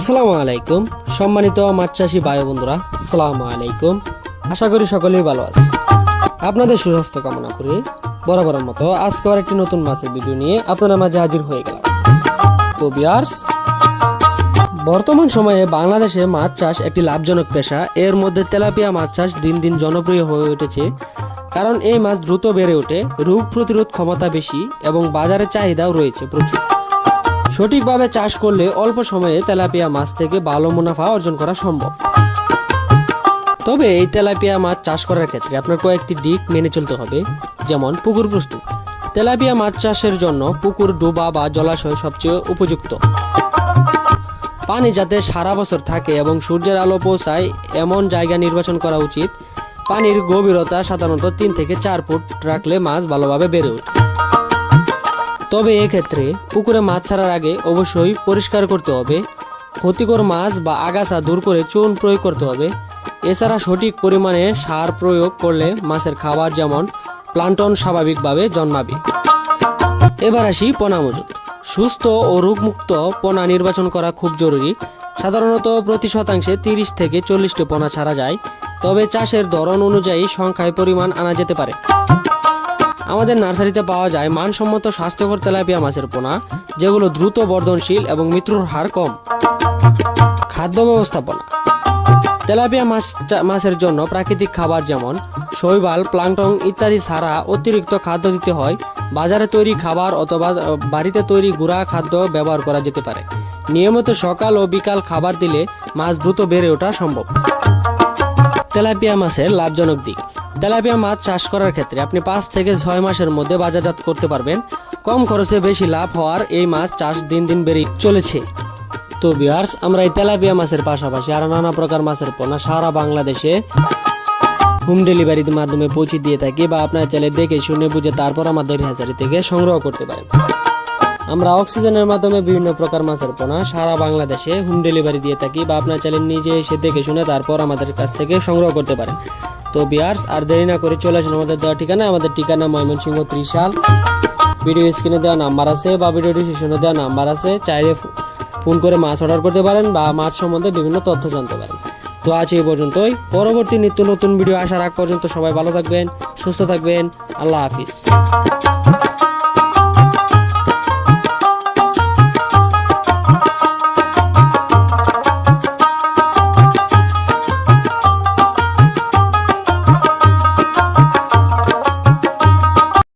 আসসালামু আলাইকুম, সম্মানিত মাছ চাষি ভাই বন্ধুরা, আসসালামু আলাইকুম। আশা করি সকলেই ভালো আছে আপনাদের সুস্বাস্থ্য কামনা করি, বরাবরের মতো আজকে আবার একটি নতুন মাছের ভিডিও নিয়ে আপনারা মাঝে হাজির হয়ে গেলাম। তো বিয়ার্স বর্তমান সময়ে বাংলাদেশে মাছ চাষ একটি লাভজনক পেশা। এর মধ্যে তেলাপিয়া মাছ চাষ দিন দিন জনপ্রিয় হয়ে উঠেছে। কারণ এই মাছ দ্রুত বেড়ে ওঠে, রোগ প্রতিরোধ ক্ষমতা বেশি এবং বাজারে চাহিদাও রয়েছে প্রচুর। সঠিকভাবে চাষ করলে অল্প সময়ে তেলাপিয়া মাছ থেকে ভালো মুনাফা অর্জন করা সম্ভব। তবে এই তেলাপিয়া মাছ চাষ করার ক্ষেত্রে আপনার কয়েকটি দিক মেনে চলতে হবে, যেমন পুকুর প্রস্তুত। তেলাপিয়া মাছ চাষের জন্য পুকুর, ডোবা বা জলাশয় সবচেয়ে উপযুক্ত। পানি যাতে সারা বছর থাকে এবং সূর্যের আলো পৌঁছায় এমন জায়গা নির্বাচন করা উচিত। পানির গভীরতা সাধারণত তিন থেকে চার ফুট রাখলে মাছ ভালোভাবে বেড়ে ওঠে। তবে এক্ষেত্রে পুকুরে মাছ ছাড়ার আগে অবশ্যই পরিষ্কার করতে হবে। ক্ষতিকর মাছ বা আগাছা দূর করে চুন প্রয়োগ করতে হবে। এছাড়া সঠিক পরিমাণে সার প্রয়োগ করলে মাছের খাবার যেমন প্লান্টন স্বাভাবিকভাবে জন্মাবে। এবার আসি পোনা মজুত। সুস্থ ও রোগমুক্ত পোনা নির্বাচন করা খুব জরুরি। সাধারণত প্রতি শতাংশে তিরিশ থেকে চল্লিশটি পোনা ছাড়া যায়। তবে চাষের ধরন অনুযায়ী সংখ্যায় পরিমাণ আনা যেতে পারে। আমাদের নার্সারিতে পাওয়া যায় মানসম্মত স্বাস্থ্যকর তেলাপিয়া মাছের পোনা, যেগুলো দ্রুত বর্ধনশীল এবং মৃত্যুর হার কম। খাদ্য ব্যবস্থাপনা তেলাপিয়া মাছ মাছের জন্য প্রাকৃতিক খাবার যেমন শৈবাল প্লাংটন ইত্যাদি ছাড়া অতিরিক্ত খাদ্য দিতে হয়। বাজারে তৈরি খাবার অথবা বাড়িতে তৈরি গুঁড়া খাদ্য ব্যবহার করা যেতে পারে। নিয়মিত সকাল ও বিকাল খাবার দিলে মাছ দ্রুত বেড়ে ওঠা সম্ভব। তেলাপিয়া মাছের লাভজনক দিক। তেলাপিয়া মাছ চাষ করার ক্ষেত্রে আপনি পাঁচ থেকে ছয় মাসের মধ্যে বাজারজাত করতে পারবেন। কম খরচে বেশি লাভ হওয়ার এই মাছ চাষ দিন দিন বেড়ে চলেছে। তো বিহার্স আমরা এই তেলাপিয়া মাছের পাশাপাশি আরও নানা প্রকার মাছের পোনা সারা বাংলাদেশে হোম ডেলিভারির মাধ্যমে পৌঁছে দিয়ে থাকি বা আপনার চাইলে দেখে শুনে বুঝে তারপর আমাদের হ্যাচারি থেকে সংগ্রহ করতে পারেন। আমরা অক্সিজেনের মাধ্যমে বিভিন্ন প্রকার মাছের পোনা সারা বাংলাদেশে হোম ডেলিভারি দিয়ে থাকি বা আপনার চাইলে নিজে এসে দেখে শুনে তারপর আমাদের কাছ থেকে সংগ্রহ করতে পারেন। তো বিয়ার্স, আর দেরি না করে চলে আসুন আমাদের দেওয়া ঠিকানা আমাদের ঠিকানা ময়মনসিংহ ত্রিশাল। ভিডিও স্ক্রিনে দেওয়া নাম্বার আছে বা ভিডিও ডিসক্রিপশনে দেওয়া নাম্বার আছে। চাইলে ফোন করে মাছ অর্ডার করতে পারেন বা মাছ সম্বন্ধে বিভিন্ন তথ্য জানতে পারেন। তো আজ এই পর্যন্তই। পরবর্তী নিত্য নতুন ভিডিও আসার আগ পর্যন্ত সবাই ভালো থাকবেন, সুস্থ থাকবেন। আল্লাহ হাফিজ।